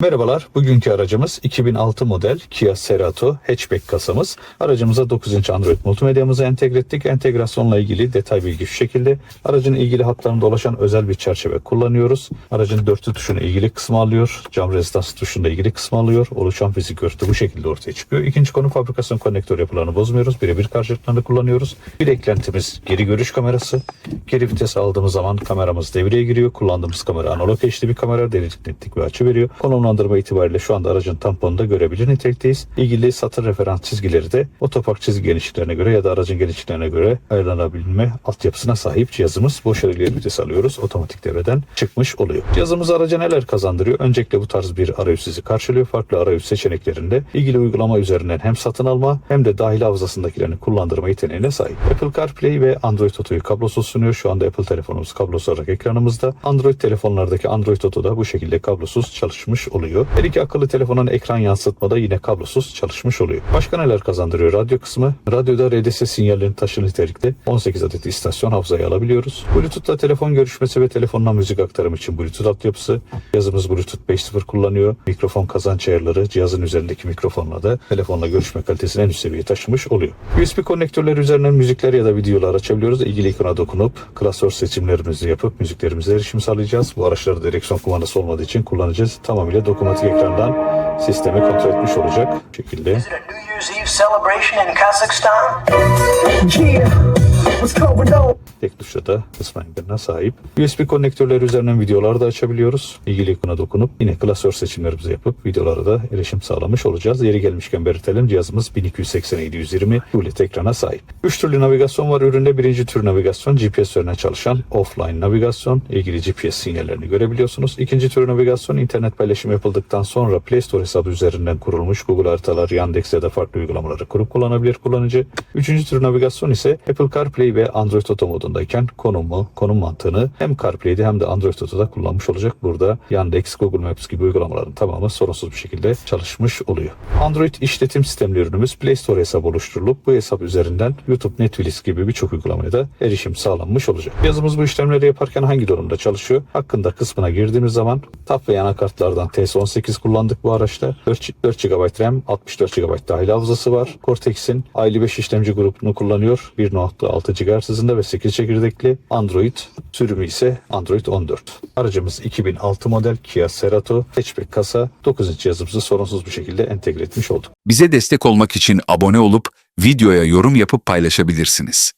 Merhabalar, bugünkü aracımız 2006 model Kia Cerato hatchback kasamız. Aracımıza 9 inç Android multimedyamızı entegre ettik. Entegrasyonla ilgili detay bilgi şu şekilde. Aracın ilgili hatlarında dolaşan özel bir çerçeve kullanıyoruz. Aracın dörtlü tuşuna ilgili kısmı alıyor. Cam rezistans tuşunda ilgili kısmı alıyor. Oluşan fizik örtü bu şekilde ortaya çıkıyor. İkinci konu fabrikasyon konnektör yapılarını bozmuyoruz. Birebir karşılıklarını kullanıyoruz. Bir eklentimiz geri görüş kamerası. Geri vites aldığımız zaman kameramız devreye giriyor. Kullandığımız kamera analog eşli bir kamera. Derinlik, ve açı veriyor. Konumlandırma itibariyle şu anda aracın tamponunda görebilir nitelikteyiz. İlgili satır referans çizgileri de otopark çizgi genişliklerine göre ya da aracın genişliklerine göre ayarlanabilme altyapısına sahip cihazımız. Boş ileri vites alıyoruz. Otomatik devreden çıkmış oluyor. Cihazımız araca neler kazandırıyor? Öncelikle bu tarz bir arayüz sizi karşılıyor. Farklı arayüz seçeneklerinde ilgili uygulama üzerinden hem satın alma hem de dahili hafızasındakilerini kullandırma yeteneğine sahip. Apple CarPlay ve Android Auto'yu kablosuz sunuyor. Şu anda Apple telefonumuz kablosuz olarak ekranımızda. Android telefonlardaki Android Auto da bu şekilde kablosuz çalışmış oluyor. Her iki akıllı telefonun ekran yansıtmada yine kablosuz çalışmış oluyor. Başka neler kazandırıyor radyo kısmı? Radyoda RDS sinyallerini taşır nitelikte 18 adet istasyon hafızaya alabiliyoruz. Bluetooth'la telefon görüşmesi ve telefonla müzik aktarımı için Bluetooth altyapısı. Cihazımız Bluetooth 5.0 kullanıyor. Mikrofon kazanç ayarları cihazın üzerindeki mikrofonla da telefonla görüşme kalitesini en üst seviyeye taşımış oluyor. USB konnektörler üzerinden müzikler ya da videolar açabiliyoruz. İlgili ikona dokunup klasör seçimlerimizi yapıp müziklerimize erişim sağlayacağız. Bu araçlarda direksiyon kumandası olmadığı için kullanacağız. Tamamıyla dokunmatik ekrandan sistemi kontrol etmiş olacak şekilde. Is Tek tuşla da kısmen ekranına sahip. USB konnektörler üzerinden videoları da açabiliyoruz. İlgili ikona dokunup yine klasör seçimlerimizi yapıp videolara da erişim sağlamış olacağız. Yeri gelmişken belirtelim cihazımız 1280-720 QLED ekrana sahip. Üç türlü navigasyon var üründe. Birinci tür navigasyon GPS üzerine çalışan offline navigasyon. İlgili GPS sinyallerini görebiliyorsunuz. İkinci tür navigasyon internet paylaşımı yapıldıktan sonra Play Store hesabı üzerinden kurulmuş Google haritalar, Yandex ya da farklı uygulamaları kurup kullanabilir kullanıcı. Üçüncü tür navigasyon ise Apple CarPlay ve Android Auto modundayken konumu, konum mantığını hem CarPlay'de hem de Android Auto'da kullanmış olacak. Burada Yandex, Google Maps gibi uygulamaların tamamı sorunsuz bir şekilde çalışmış oluyor. Android işletim sistemli ürünümüz Play Store hesabı oluşturulup bu hesap üzerinden YouTube, Netflix gibi birçok uygulamaya da erişim sağlanmış olacak. Yazımız bu işlemleri yaparken hangi durumda çalışıyor? Hakkında kısmına girdiğimiz zaman TAP ve anakartlardan TS18 kullandık bu araçta. 4, 4 GB RAM, 64 GB dahil hafızası var. Cortex'in i5 işlemci grubunu kullanıyor. 1.6 GHz hızında ve 8 çekirdekli. Android sürümü ise Android 14. Aracımız 2006 model Kia Cerato hatchback kasa 9 inç cihazımızı sorunsuz bir şekilde entegre etmiş olduk. Bize destek olmak için abone olup videoya yorum yapıp paylaşabilirsiniz.